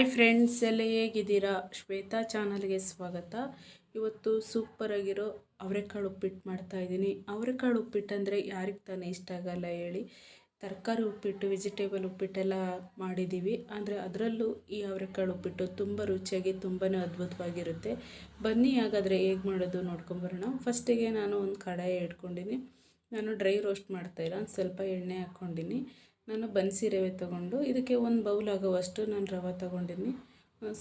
Hi friends, ಎಲ್ಲ ಹೇಗಿದ್ದೀರಾ? ಶ್ವೇತಾ ಚಾನಲ್ಗೆ ಸ್ವಾಗತ. ಇವತ್ತು ಸೂಪರಾಗಿರೋ ಅವರೆಕಾಳು ಉಪ್ಪಿಟ್ಟು ಮಾಡ್ತಾ ಇದ್ದೀನಿ. ಅವರೆಕಾಳು ಉಪ್ಪಿಟ್ಟು ಅಂದರೆ ಯಾರಿಗೆ ತಾನೇ ಇಷ್ಟ ಆಗಲ್ಲ ಹೇಳಿ. ತರಕಾರಿ ಉಪ್ಪಿಟ್ಟು ವೆಜಿಟೇಬಲ್ ಉಪ್ಪಿಟ್ಟೆಲ್ಲ ಮಾಡಿದ್ದೀವಿ. ಅಂದರೆ ಅದರಲ್ಲೂ ಈ ಅವರೆಕಾಳು ಉಪ್ಪಿಟ್ಟು ತುಂಬ ರುಚಿಯಾಗಿ ತುಂಬಾ ಅದ್ಭುತವಾಗಿರುತ್ತೆ. ಬನ್ನಿ, ಹಾಗಾದರೆ ಹೇಗೆ ಮಾಡೋದು ನೋಡ್ಕೊಂಬರೋಣ. ಫಸ್ಟಿಗೆ ನಾನು ಒಂದು ಕಡಾಯಿ ಇಟ್ಕೊಂಡಿನಿ ನಾನು ಡ್ರೈ ರೋಸ್ಟ್ ಮಾಡ್ತಾಯಿಲ್ಲ ಸ್ವಲ್ಪ ಎಣ್ಣೆ ಹಾಕ್ಕೊಂಡಿನಿ. ನಾನು ಬನ್ಸಿ ರವೆ ತೊಗೊಂಡು ಇದಕ್ಕೆ ಒಂದು ಬೌಲ್ ಆಗುವಷ್ಟು ನಾನು ರವೆ ತೊಗೊಂಡಿನಿ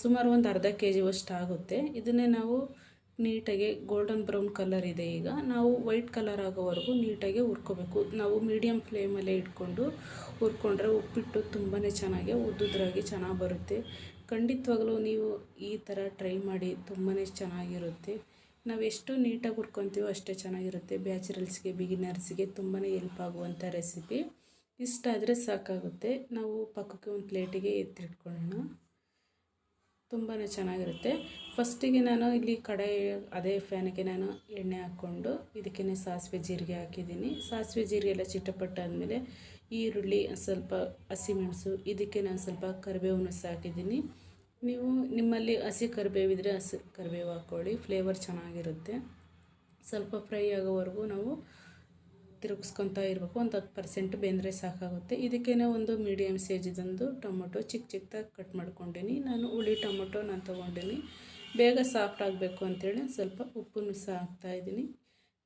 ಸುಮಾರು ಒಂದು ಅರ್ಧ ಕೆ ಜಿವಷ್ಟು ಆಗುತ್ತೆ. ಇದನ್ನೇ ನಾವು ನೀಟಾಗಿ ಗೋಲ್ಡನ್ ಬ್ರೌನ್ ಕಲರ್ ಇದೆ ಈಗ. ನಾವು ವೈಟ್ ಕಲರ್ ಆಗೋವರೆಗೂ ನೀಟಾಗಿ ಹುರ್ಕೋಬೇಕು. ನಾವು ಮೀಡಿಯಮ್ ಫ್ಲೇಮಲ್ಲೇ ಇಟ್ಕೊಂಡು ಹುರ್ಕೊಂಡ್ರೆ ಉಪ್ಪಿಟ್ಟು ತುಂಬಾ ಚೆನ್ನಾಗಿ, ಉದ್ದುದ್ರಾಗಿ ಚೆನ್ನಾಗಿ ಬರುತ್ತೆ. ಖಂಡಿತವಾಗಲೂ ನೀವು ಈ ಥರ ಟ್ರೈ ಮಾಡಿ ತುಂಬಾ ಚೆನ್ನಾಗಿರುತ್ತೆ. ನಾವು ಎಷ್ಟು ನೀಟಾಗಿ ಹುರ್ಕೊತೀವೋ ಅಷ್ಟೇ ಚೆನ್ನಾಗಿರುತ್ತೆ. ಬ್ಯಾಚುರಲ್ಸ್ಗೆ ಬಿಗಿನರ್ಸ್ಗೆ ತುಂಬಾ ಹೆಲ್ಪ್ ಆಗುವಂಥ ರೆಸಿಪಿ ಇಷ್ಟ ಆದರೆ ಸಾಕಾಗುತ್ತೆ. ನಾವು ಪಕ್ಕಕ್ಕೆ ಒಂದು ಪ್ಲೇಟಿಗೆ ಎತ್ತಿಟ್ಕೊಳ್ಳೋಣ. ತುಂಬಾ ಚೆನ್ನಾಗಿರುತ್ತೆ. ಫಸ್ಟಿಗೆ ನಾನು ಇಲ್ಲಿ ಕಡೆ ಅದೇ ಫ್ಯಾನಿಗೆ ನಾನು ಎಣ್ಣೆ ಹಾಕ್ಕೊಂಡು ಇದಕ್ಕೇ ಸಾಸಿವೆ ಜೀರಿಗೆ ಹಾಕಿದ್ದೀನಿ. ಸಾಸಿವೆ ಜೀರಿಗೆ ಎಲ್ಲ ಚಿಟ್ಟಪಟ್ಟಾದಮೇಲೆ ಈರುಳ್ಳಿ, ಸ್ವಲ್ಪ ಹಸಿಮೆಣಸು, ಇದಕ್ಕೆ ನಾನು ಸ್ವಲ್ಪ ಕರಿಬೇವನ್ನು ಹಾಕಿದ್ದೀನಿ. ನೀವು ನಿಮ್ಮಲ್ಲಿ ಹಸಿ ಕರಿಬೇವಿದ್ರೆ ಹಸಿ ಕರಿಬೇವು ಹಾಕ್ಕೊಳ್ಳಿ. ಫ್ಲೇವರ್ ಚೆನ್ನಾಗಿರುತ್ತೆ. ಸ್ವಲ್ಪ ಫ್ರೈ ಆಗೋವರೆಗೂ ನಾವು ತಿರುಗಿಸ್ಕೊತಾ ಇರಬೇಕು. ಒಂದು ಹತ್ತು ಪರ್ಸೆಂಟ್ ಬೆಂದರೆ ಸಾಕಾಗುತ್ತೆ. ಇದಕ್ಕೇ ಒಂದು ಮೀಡಿಯಮ್ ಸೈಜಿದೊಂದು ಟೊಮೊಟೊ ಚಿಕ್ಕ ಚಿಕ್ಕದಾಗಿ ಕಟ್ ಮಾಡ್ಕೊಂಡೀನಿ. ನಾನು ಹುಳಿ ಟೊಮೊಟೊ ನಾನು ತೊಗೊಂಡೀನಿ. ಬೇಗ ಸಾಫ್ಟ್ ಆಗಬೇಕು ಅಂತೇಳಿ ಸ್ವಲ್ಪ ಉಪ್ಪನ್ನು ಸಹ ಹಾಕ್ತಾಯಿದ್ದೀನಿ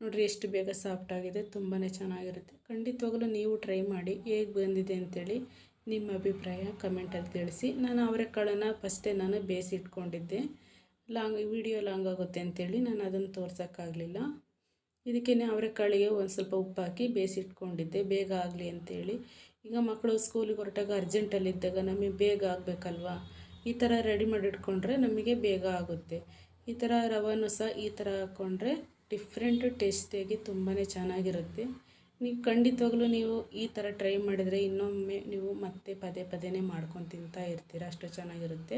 ನೋಡಿರಿ ಎಷ್ಟು ಬೇಗ ಸಾಫ್ಟ್ ಆಗಿದೆ. ತುಂಬಾ ಚೆನ್ನಾಗಿರುತ್ತೆ. ಖಂಡಿತವಾಗಲೂ ನೀವು ಟ್ರೈ ಮಾಡಿ ಹೇಗೆ ಬಂದಿದೆ ಅಂತೇಳಿ ನಿಮ್ಮ ಅಭಿಪ್ರಾಯ ಕಮೆಂಟಲ್ಲಿ ತಿಳಿಸಿ. ನಾನು ಅವರೆಕಾಳನ್ನು ಫಸ್ಟೇ ನಾನು ಬೇಯಿಸಿಟ್ಕೊಂಡಿದ್ದೆ. ಲಾಂಗ್ ವಿಡಿಯೋ ಲಾಂಗ್ ಆಗುತ್ತೆ ಅಂತೇಳಿ ನಾನು ಅದನ್ನು ತೋರ್ಸೋಕ್ಕಾಗಲಿಲ್ಲ. ಇದಕ್ಕೆ ಅವರೆಕಾಳಿಗೆ ಒಂದು ಸ್ವಲ್ಪ ಉಪ್ಪು ಹಾಕಿ ಬೇಯಿಸಿಟ್ಕೊಂಡಿದ್ದೆ. ಬೇಗ ಆಗಲಿ ಅಂತೇಳಿ. ಈಗ ಮಕ್ಕಳು ಸ್ಕೂಲಿಗೆ ಹೊರಟಾಗ ಅರ್ಜೆಂಟಲ್ಲಿದ್ದಾಗ ನಮಗೆ ಬೇಗ ಆಗಬೇಕಲ್ವಾ? ಈ ಥರ ರೆಡಿ ಮಾಡಿ ಇಟ್ಕೊಂಡ್ರೆ ನಮಗೆ ಬೇಗ ಆಗುತ್ತೆ. ಈ ಥರ ರವಾನು ಸಹ ಈ ಥರ ಹಾಕ್ಕೊಂಡ್ರೆ ಡಿಫ್ರೆಂಟ್ ಟೇಸ್ಟಿಯಾಗಿ ತುಂಬಾ ಚೆನ್ನಾಗಿರುತ್ತೆ. ನೀವು ಖಂಡಿತವಾಗ್ಲೂ ನೀವು ಈ ಥರ ಟ್ರೈ ಮಾಡಿದರೆ ಇನ್ನೊಮ್ಮೆ ನೀವು ಮತ್ತೆ ಪದೇ ಪದೇ ಮಾಡ್ಕೊಂಡು ತಿಂತಾ ಇರ್ತೀರ, ಅಷ್ಟು ಚೆನ್ನಾಗಿರುತ್ತೆ.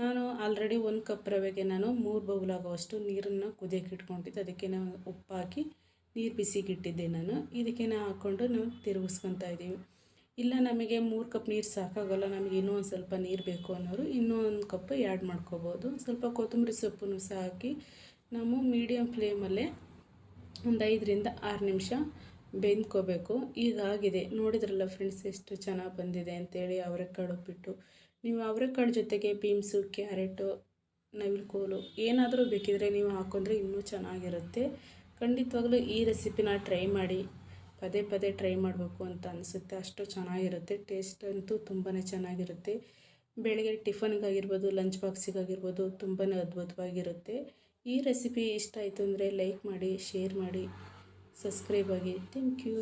ನಾನು ಆಲ್ರೆಡಿ ಒಂದು ಕಪ್ ರವೆಗೆ ನಾನು ಮೂರು ಬೌಲಾಗುವಷ್ಟು ನೀರನ್ನು ಕುದಿಯೋಕೆ ಇಟ್ಕೊಂಡಿದ್ದೆ. ಅದಕ್ಕೆ ನಾನು ಉಪ್ಪು ಹಾಕಿ ನೀರು ಬಿಸಿಗಿಟ್ಟಿದ್ದೆ ನಾನು. ಇದಕ್ಕೆ ಹಾಕ್ಕೊಂಡು ನಾವು ತಿರುಗಿಸ್ಕೊತಾ ಇದ್ದೀವಿ. ಇಲ್ಲ, ನಮಗೆ ಮೂರು ಕಪ್ ನೀರು ಸಾಕಾಗಲ್ಲ, ನಮಗೆ ಇನ್ನೂ ಒಂದು ಸ್ವಲ್ಪ ನೀರು ಬೇಕು ಅನ್ನೋರು ಇನ್ನೂ ಒಂದು ಕಪ್ ಆ್ಯಡ್ ಮಾಡ್ಕೋಬೋದು. ಸ್ವಲ್ಪ ಕೊತ್ತಂಬರಿ ಸೊಪ್ಪನ್ನು ಸಹ ಹಾಕಿ, ನಾವು ಮೀಡಿಯಮ್ ಫ್ಲೇಮಲ್ಲೇ ಒಂದು ಐದರಿಂದ ಆರು ನಿಮಿಷ ಬೆಂದ್ಕೋಬೇಕು. ಈಗ ಆಗಿದೆ. ನೋಡಿದ್ರಲ್ಲ ಫ್ರೆಂಡ್ಸ್ ಎಷ್ಟು ಚೆನ್ನಾಗಿ ಬಂದಿದೆ ಅಂತೇಳಿ ಅವರೆಕಾಳು ಉಪ್ಪಿಟ್ಟು ನೀವು ಅವರೆಕಾಳು ಜೊತೆಗೆ ಬೀನ್ಸು ಕ್ಯಾರೆಟು ನವಿಲುಕೋಲು ಏನಾದರೂ ಬೇಕಿದ್ರೆ ನೀವು ಹಾಕೊಂಡ್ರೆ ಇನ್ನೂ ಚೆನ್ನಾಗಿರುತ್ತೆ. ಖಂಡಿತವಾಗಲೂ ಈ ರೆಸಿಪಿನ ಟ್ರೈ ಮಾಡಿ, ಪದೇ ಪದೇ ಟ್ರೈ ಮಾಡಬೇಕು ಅಂತ ಅನಿಸುತ್ತೆ. ಅಷ್ಟು ಚೆನ್ನಾಗಿರುತ್ತೆ. ಟೇಸ್ಟ್ ಅಂತೂ ತುಂಬಾ ಚೆನ್ನಾಗಿರುತ್ತೆ. ಬೆಳಗ್ಗೆ ಟಿಫನ್ಗಾಗಿರ್ಬೋದು ಲಂಚ್ ಬಾಕ್ಸಿಗಾಗಿರ್ಬೋದು ತುಂಬಾ ಅದ್ಭುತವಾಗಿರುತ್ತೆ. ಈ ರೆಸಿಪಿ ಇಷ್ಟ ಆಯಿತು ಅಂದರೆ ಲೈಕ್ ಮಾಡಿ ಶೇರ್ ಮಾಡಿ. ಸಬ್ಸ್ಕ್ರೈಬ್ ಆಗಿ ಥ್ಯಾಂಕ್ ಯು